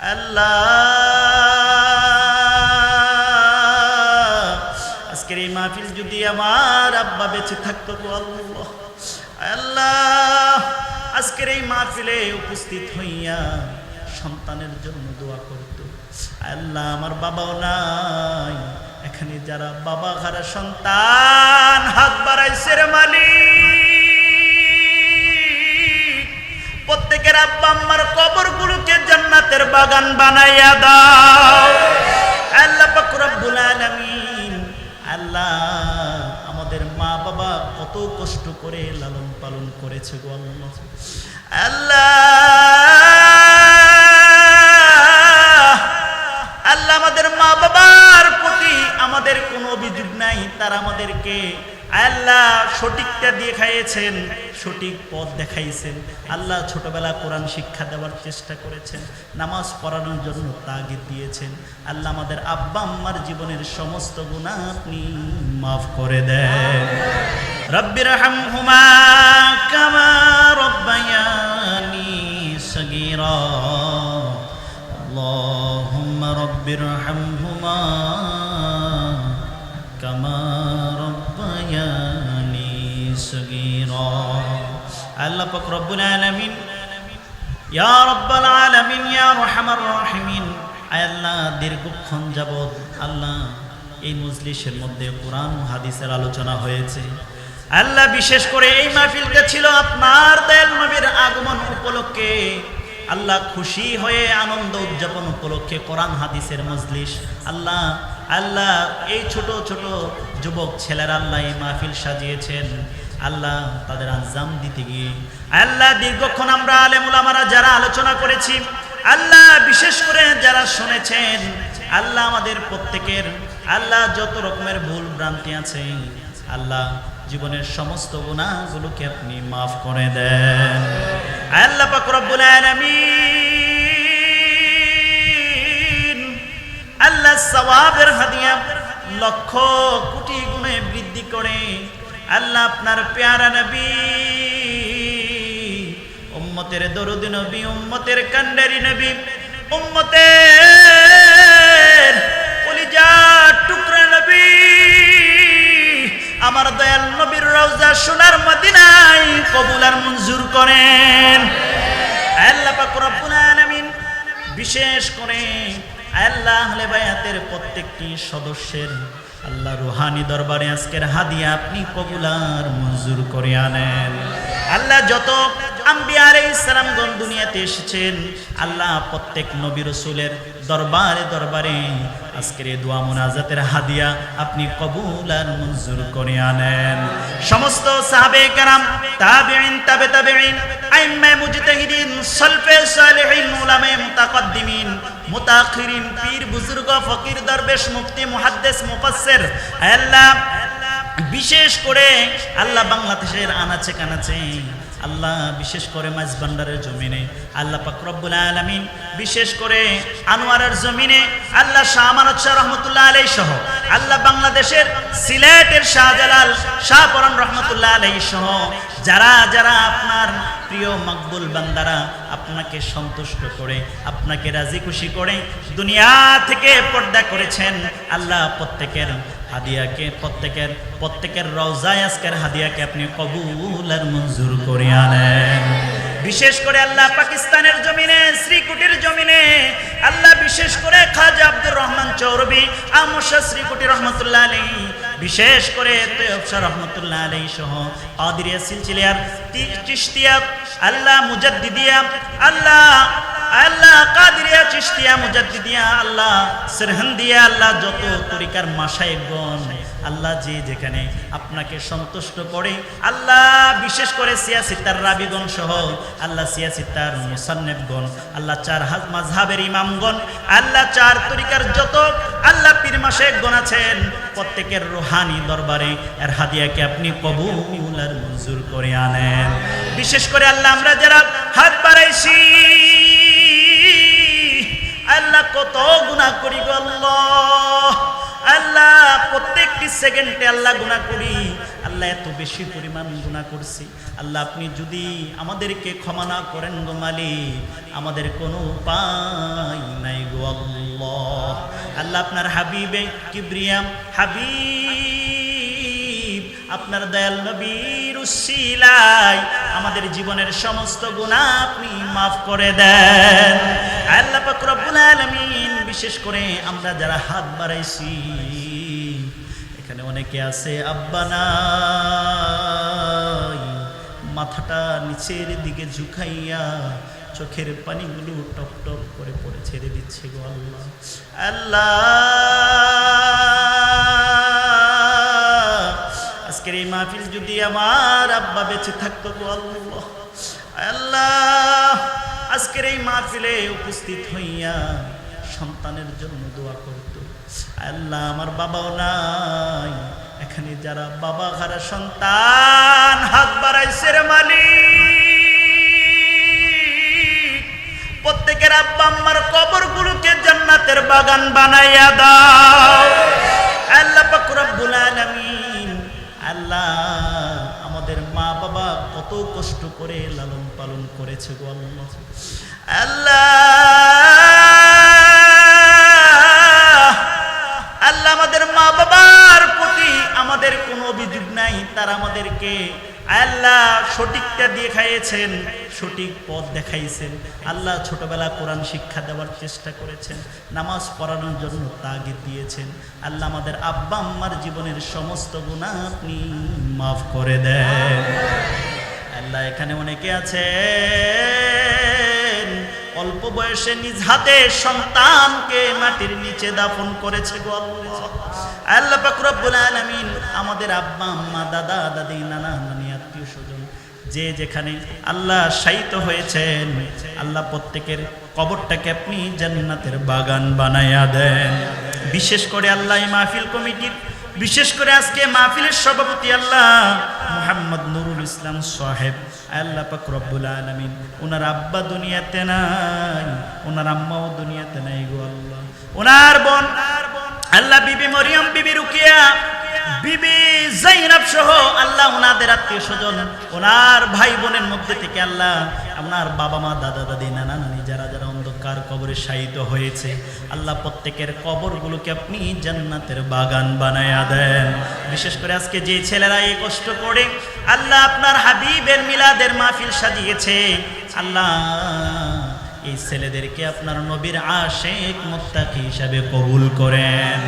আল্লাহ। আজকের এই মাহফিল যদি আমার আব্বা বেঁচে থাকতো আল্লাহ। আল্লাহ, আজকের এই মাহফিলে উপস্থিত হইয়া সন্তানের জন্য দোয়া করত। আল্লাহ, আমার বাবাও নাই। এখানে যারা বাবা ঘারা সন্তান, হাত বাড়াইছে রে মালিক। প্রত্যেকের আব্বা আম্মার কবর কবরগুলোকে জান্নাতের বাগান বানাইয়া দাও। আল্লাহ পাক রব্বুল আল্লাহ আমাদের মা বাবা কত কষ্ট করে লালন পালন করেছে গো আল্লাহ। আল্লাহ সঠিকটা দিয়ে খাইয়েছেন সঠিক পথ দেখাইছেন আল্লাহ ছোটবেলা কোরআন শিক্ষা দেওয়ার চেষ্টা করেছেন নামাজ পড়ানোর জন্য তাগিদ দিয়েছেন আল্লাহ আমাদের আব্বা আম্মার জীবনের সমস্ত গুণা আপনি মাফ করে দেন রব্বির হামহুমা কামা রব্বায়ানি সগীরা اللهم رب ارحمهما صغيرا আল্লাহ পাক রব্বুল আলামিন ইয়া রব্বাল আলামিন ইয়া রহমার রহিমিন আয় আল্লাহ দীর্ঘক্ষণ যাবৎ আল্লাহ এই মজলিসের মধ্যে কোরআন ও হাদিসের আলোচনা হয়েছে আল্লাহ বিশেষ করে এই মাহফিলটা ছিল আপনার দয়াল নবীর আগমন উপলক্ষে আল্লাহ খুশি হয়ে আনন্দ উদযাপন উপলক্ষে কোরআন হাদিসের মজলিস আল্লাহ আল্লাহ এই ছোট ছোট যুবক ছেলেরা আল্লাহ এই মাহফিল সাজিয়েছেন আল্লাহ তাদের আঞ্জাম দিতে গিয়ে, আল্লাহ দীর্ঘক্ষণ আমরা আলেমুলামারা যারা আলোচনা করেছি, আল্লাহ বিশেষ করে যারা শুনেছেন, আল্লাহ আমাদের প্রত্যেকের, আল্লাহ যত রকমের ভুল ভ্রান্তি আছে, আল্লাহ জীবনের সমস্ত গুণাগুলোকে আপনি মাফ করে দেন। আল্লাহ পাক রব্বুল আলামিন আল্লাহ সওয়াবের হাদিয়া লক্ষ কোটি গুণে বৃদ্ধি করে আল্লাহ আপনার পেয়ারা নবী, উম্মতের দরুদ নবী, উম্মতের কান্ডারি নবী, উম্মতের কলিজার টুকরা নবী। আমার দয়াল নবীর রওজা সোনার মদিনায় কবুল আর মঞ্জুর করেন। আল্লাহ পাক রব্বুল আলামিন বিশেষ করে আল্লাহ আহলে বায়াতের প্রত্যেকটি সদস্যের আল্লাহ রুহানি দরবারে আজকের হাদিয়া আপনি কবুলার মঞ্জুর করে আনেন। আল্লাহ যত আম্বিয়া আলাইহিস দুনিয়াতে এসেছেন। আল্লাহ প্রত্যেক নবী রসুলের দরবারে দরবারে আজকের এই দোয়া মোনাজাতের হাদিয়া আপনি কবুল আর মঞ্জুর করে আনেন। সমস্ত সাহাবে কারাম, তাবিঈন, তাবে তাবিঈন, আইম্মা মুজতাহিদিন, সলফে সালেহিন উলামায়ে মুতাকদ্দিমিন, মুতাখিরিন, পীর, বুজুর্গ, ফকির, দরবেশ, মুফতি, মুহাদ্দিস, মুফাসসির, আল্লাহ বিশেষ করে আল্লাহ বাংলাদেশের আনাচে কানাচে আল্লাহ বিশেষ করে মাঝবান্ডারের জমিনে, আল্লাহ পাকরবুল আলমিন বিশেষ করে আনোয়ারের জমিনে, আল্লাহ শাহ আমানত শাহ রহমতুল্লাহ আলাই সহ আল্লাহ বাংলাদেশের সিলেটের শাহজালাল শাহপরান রহমতুল্লাহ আলাই সহ যারা যারা আপনার প্রিয় মকবুল বান্দারা আপনাকে সন্তুষ্ট করে, আপনাকে রাজি খুশি করে দুনিয়া থেকে পর্দা করেছেন, আল্লাহ প্রত্যেকের হাদিয়াকে, প্রত্যেকের প্রত্যেকের রওজায় আজকের হাদিয়াকে আপনি কবুল আর মঞ্জুর করে আনেন। বিশেষ করে আল্লাহ পাকিস্তানের জমিনে, শ্রীকুটির জমিনে। আল্লাহ বিশেষ করে খাজা আব্দুর রহমান চৌরবি আমশা শ্রীকুটি রহমতুল্লাহ আলী বিশেষ করে তৈয়ব শাহ রহমতুল্লাহ আলী সহ আদিরিয়া সিলসিলিয়ার চিশতিয়া, আল্লাহ মুজাদ্দিদিয়া, আল্লাহ আল্লাহ কাদিরিয়া চিশতিয়া, মুজাদ্দিদিয়া, আল্লাহ সিরহান্দিয়া, আল্লাহ যত তরিকার মাসায়েবগণ আল্লাহ যে যেখানে আপনাকে সন্তুষ্ট করে, আল্লাহ বিশেষ করে সিয়াসিতার রাবিগণ সহ, আল্লাহ সিয়া সিয়াসিতার মুসান্নেবগণ, আল্লাহ চার হাজ মাঝহাবের ইমামগণ, আল্লাহ চার তরিকার যত আল্লাহ পীর মাসেকগণ আছেন, প্রত্যেকের রোহানি দরবারে এর হাদিয়াকে আপনি কবুল আর মঞ্জুর করে আনেন। বিশেষ করে আল্লাহ আমরা যারা হাত বাড়াইছি, আল্লাহ কত গুনাহ করি গো আল্লাহ, প্রত্যেকটি সেকেন্ডে আল্লাহ গুনাহ করি। আল্লাহ এত বেশি পরিমাণ গুণা করছি। আল্লাহ, আপনি যদি আমাদেরকে ক্ষমা না করেন গো মালিক, আমাদের কোনো উপায় নাই গো আল্লাহ। আল্লাহ, আপনার হাবিবে কিব্রিয়াম হাবিব, আপনার দয়াল নবীর উসিলায় আমাদের জীবনের সমস্ত গুণা আপনি মাফ করে দেন। আল্লাহ পাক রব্বুল আলামিন বিশেষ করে আমরা যারা হাত বাড়াইছি, এখানে অনেকে আছে, আব্বা নাই। মাথাটা নিচের দিকে ঝুঁকাইয়া চোখের পানিগুলো টপ টপ করে পড়ে ছেড়ে দিচ্ছে গো আল্লাহ। আল্লাহ, আজকের এই মাহফিল যদি আমার আব্বা বেঁচে থাকতো গো আল্লাহ। আল্লাহ, আজকের এই মাহফিলে উপস্থিত হইয়া সন্তানের জন্য দোয়া করতো। আল্লাহ আমার বাবাও নাই। এখানে যারা বাবা হারা সন্তান, হাত বাড়াইছে রে মালিক। প্রত্যেকের আব্বা আম্মার কবরগুলোকে জান্নাতের বাগান বানাইয়া দাও। আল্লাহ পাক রব্বুল আলামিন, আল্লাহ আমাদের মা বাবা কত কষ্ট করে লালন পালন করেছে গো আল্লাহ। আল্লাহ তারা আমাদেরকে আল্লাহ সঠিকটা দিয়ে খাইয়েছেন সঠিক পথ দেখাইছেন। আল্লাহ ছোটবেলা কোরআন শিক্ষা দেওয়ার চেষ্টা করেছেন, নামাজ পড়ানোর জন্য তাগিদ দিয়েছেন। আল্লাহ আমাদের আব্বা আম্মার জীবনের সমস্ত গুণা আপনি মাফ করে দেন। আল্লাহ এখানে অনেকে আছেন, অল্প বয়সে নিজ হাতে সন্তানকে মাটির নিচে দাফন করেছে গো আল্লাহ রব্বুল আলামিন আমাদের আব্বা, আম্মা, দাদা, দাদি, নানা, নানি, আত্মীয় স্বজন, যে যেখানে আল্লাহ শায়িত হয়েছেন, আল্লাহ প্রত্যেকের কবরটাকে আপনি জান্নাতের বাগান বানাইয়া দেন। বিশেষ করে আল্লাহ মাহফিল কমিটির, বিশেষ করে আজকে মাহফিলের সভাপতি আল্লাহ মোহাম্মদ নুরুল ইসলাম সাহেব। আল্লাহ পাক রব্বুল আলামিন, ওনার আব্বা দুনিয়াতে নাই, ওনার আম্মাও দুনিয়াতে নাই গো আল্লাহ। ওনার বোন আল্লাহ বিবি মরিয়ম, বিবি রুকিয়া, বিবি জাইনাব সহ আল্লাহ ওনাদের আত্মীয় স্বজন, ওনার ভাই বোনের মধ্যে থেকে আল্লাহ আপনার বাবা মা, দাদা দাদি, নানা নানি যারা যারা অন্ধকার কবরে শায়িত হয়েছে, আল্লাহ প্রত্যেকের কবরগুলোকে আপনি জান্নাতের বাগান বানায়া দেন। বিশেষ করে আজকে যে ছেলেরা এই কষ্ট করে, আল্লাহ আপনার হাবিবের মিলাদের মাহফিল সাজিয়েছে। আল্লাহ এই ছেলেদেরকে আপনার নবীর আশেক মুত্তাকি হিসাবে কবুল করেন।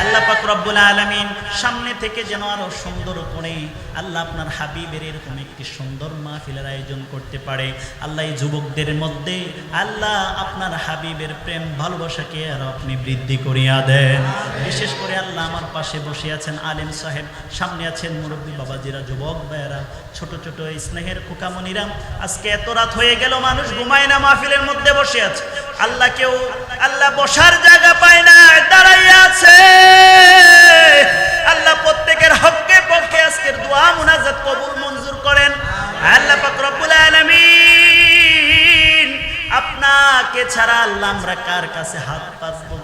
আল্লাহ পাক রব্বুল আলামিন সামনে থেকে যেন আরও সুন্দর করে আল্লাহ আপনার হাবিবের এরকম একটি সুন্দর মাহফিলের আয়োজন করতে পারে। আল্লাহ এই যুবকদের মধ্যে আল্লাহ আপনার হাবিবের প্রেম ভালোবাসাকে আরও আপনি বৃদ্ধি করিয়া দেন। বিশেষ করে আল্লাহ আমার পাশে বসে আছেন আলেম সাহেব, সামনে আছেন মুরব্বী বাবাজিরা, যুবক ভাইয়েরা, ছোট ছোট স্নেহের খোকামনিরা আজকে এত রাত হয়ে গেল, মানুষ ঘুমায় না মাহফিলের মধ্যে। বসে আছে। আল্লাহ কেউ, আল্লাহ বসার জায়গা পায় না, দাঁড়াইয়া আছে। আল্লাহ প্রত্যেকের হককে পক্ষে আজকের দোয়া মুনাজাত কবুল, মঞ্জুর করেন। আল্লাহ পাক রব্বুল আলামিন আপনাকে ছাড়া আল্লাহ আমরা কার কাছে হাত পাতবো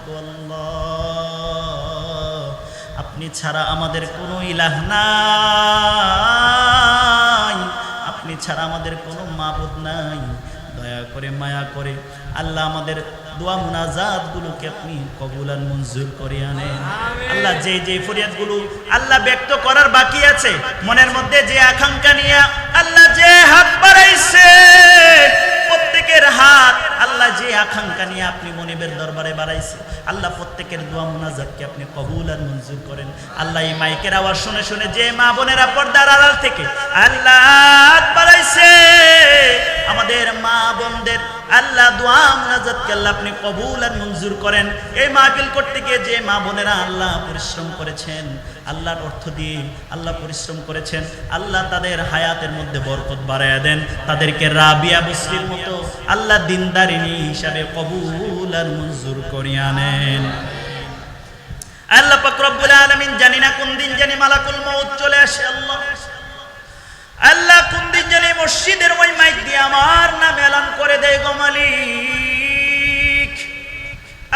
আপনি ছাড়া আমাদের কোনো ইলাহ নাই। আপনি ছাড়া আমাদের কোনো মাবুদ নাই। করে মায়া করে। আল্লাহ আমাদের দোয়া মুনাজাত গুলোকে আপনি কবুল আর মঞ্জুর করে আনেন। আল্লাহ যে যে ফরিয়াদগুলো আল্লাহ ব্যক্ত করার বাকি আছে মনের মধ্যে যে আকাঙ্ক্ষা নিয়ে আল্লাহ যে হাত বাড়াইছে প্রত্যেকের হাত আল্লাহ যে আকাঙ্ক্ষা নিয়ে আপনি মনিবের দরবারে বাড়াইছে আল্লাহ প্রত্যেকের দোয়া মুনাজাতকে আপনি কবুল আর মঞ্জুর করেন। আল্লাহ এই মাইকের আওয়াজ শুনে শুনে যে মা বোনেরা পর্দার আড়াল থেকে আল্লাহ আল্লাহ দোয়া মুনাজাতকে আল্লাহ আপনি কবুল আর মঞ্জুর করেন। এই মাহফিল করতে গিয়ে যে মা বোনেরা আল্লাহ পরিশ্রম করেছেন, আল্লাহর অর্থ দিয়ে আল্লাহ পরিশ্রম করেছেন, আল্লাহ তাদের হায়াতের মধ্যে বরকত বাড়াইয়া দেন। তাদেরকে রাবিয়া বসরির মতো আল্লাহ দিনদারিনী হিসাবে কবুল আর মঞ্জুর করিয়া নেন। আল্লাহ পাক রব্বুল আলামিন জানি না কোন দিন জানি মালাকুল মউত চলে আসে আল্লাহ। আল্লাহ কোন দিন জানি মসজিদের ওই মাইক দিয়ে আমার নাম এলান করে দেয় গো মালিক।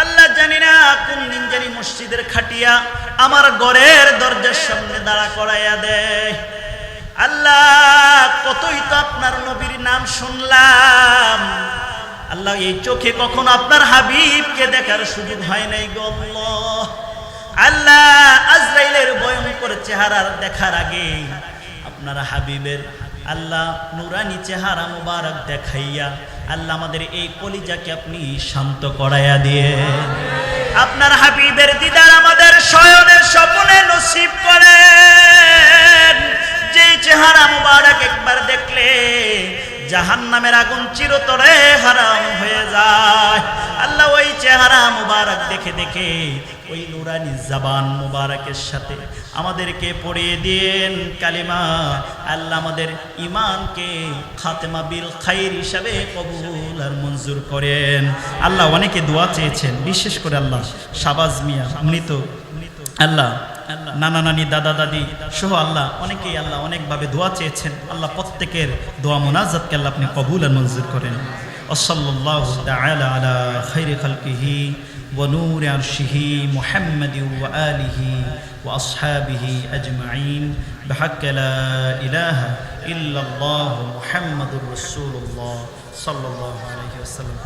আল্লাহ জানি না কোন দিন জানি মসজিদের খাটিয়া আমার ঘরের দরজার সামনে দাঁড়া করাইয়া দেয়। আল্লাহ, কতই তো আপনার নবীর নাম শুনলাম। আল্লাহ, এই চোখে কখনো আপনার হাবিবকে দেখার সুযোগ হয় নাই গো আল্লাহ। আজরাইলের ভয়ঙ্কর চেহারার দেখার আগে আপনার হাবিবের আল্লাহ নুরানি চেহারা মুবারক দেখাইয়া আল্লাহ আমাদের এই কলিজাকে আপনি শান্ত করাইয়া দিয়ে। আপনার হাবিবের দিদার আমাদের শয়নের স্বপ্নে নসিব করেন। যে চেহারা মুবারক একবার দেখলে জাহান নামের আগুন চিরতরে হারাম হয়ে যায়। আল্লাহ ওই চেহারা মুবারক দেখে দেখে ওই নুরানি জাবান মুবারকের সাথে আমাদেরকে পড়িয়ে দিন কালিমা আল্লাহ আমাদের ইমানকে খাতেমা বিল খাইর হিসাবে কবুল আর মঞ্জুর করেন। আল্লাহ অনেকে দোয়া চেয়েছেন, বিশেষ করে আল্লাহ শাবাজ মিয়া, মৃত। আল্লাহ নানা নানি দাদা দাদি সহ আল্লাহ অনেকেই আল্লাহ অনেকভাবে দোয়া চেয়েছেন আল্লাহ প্রত্যেকের দোয়া মোনাজাতকে আল্লাহ আপনি কবুল আর মঞ্জুর করেন ওসল্লাল্লাহু তাআলা আলা খাইরি খালকিহি ونور عرشه محمد وآله وأصحابه أجمعين بحق لا إله إلا الله محمد رسول الله صلى الله عليه وسلم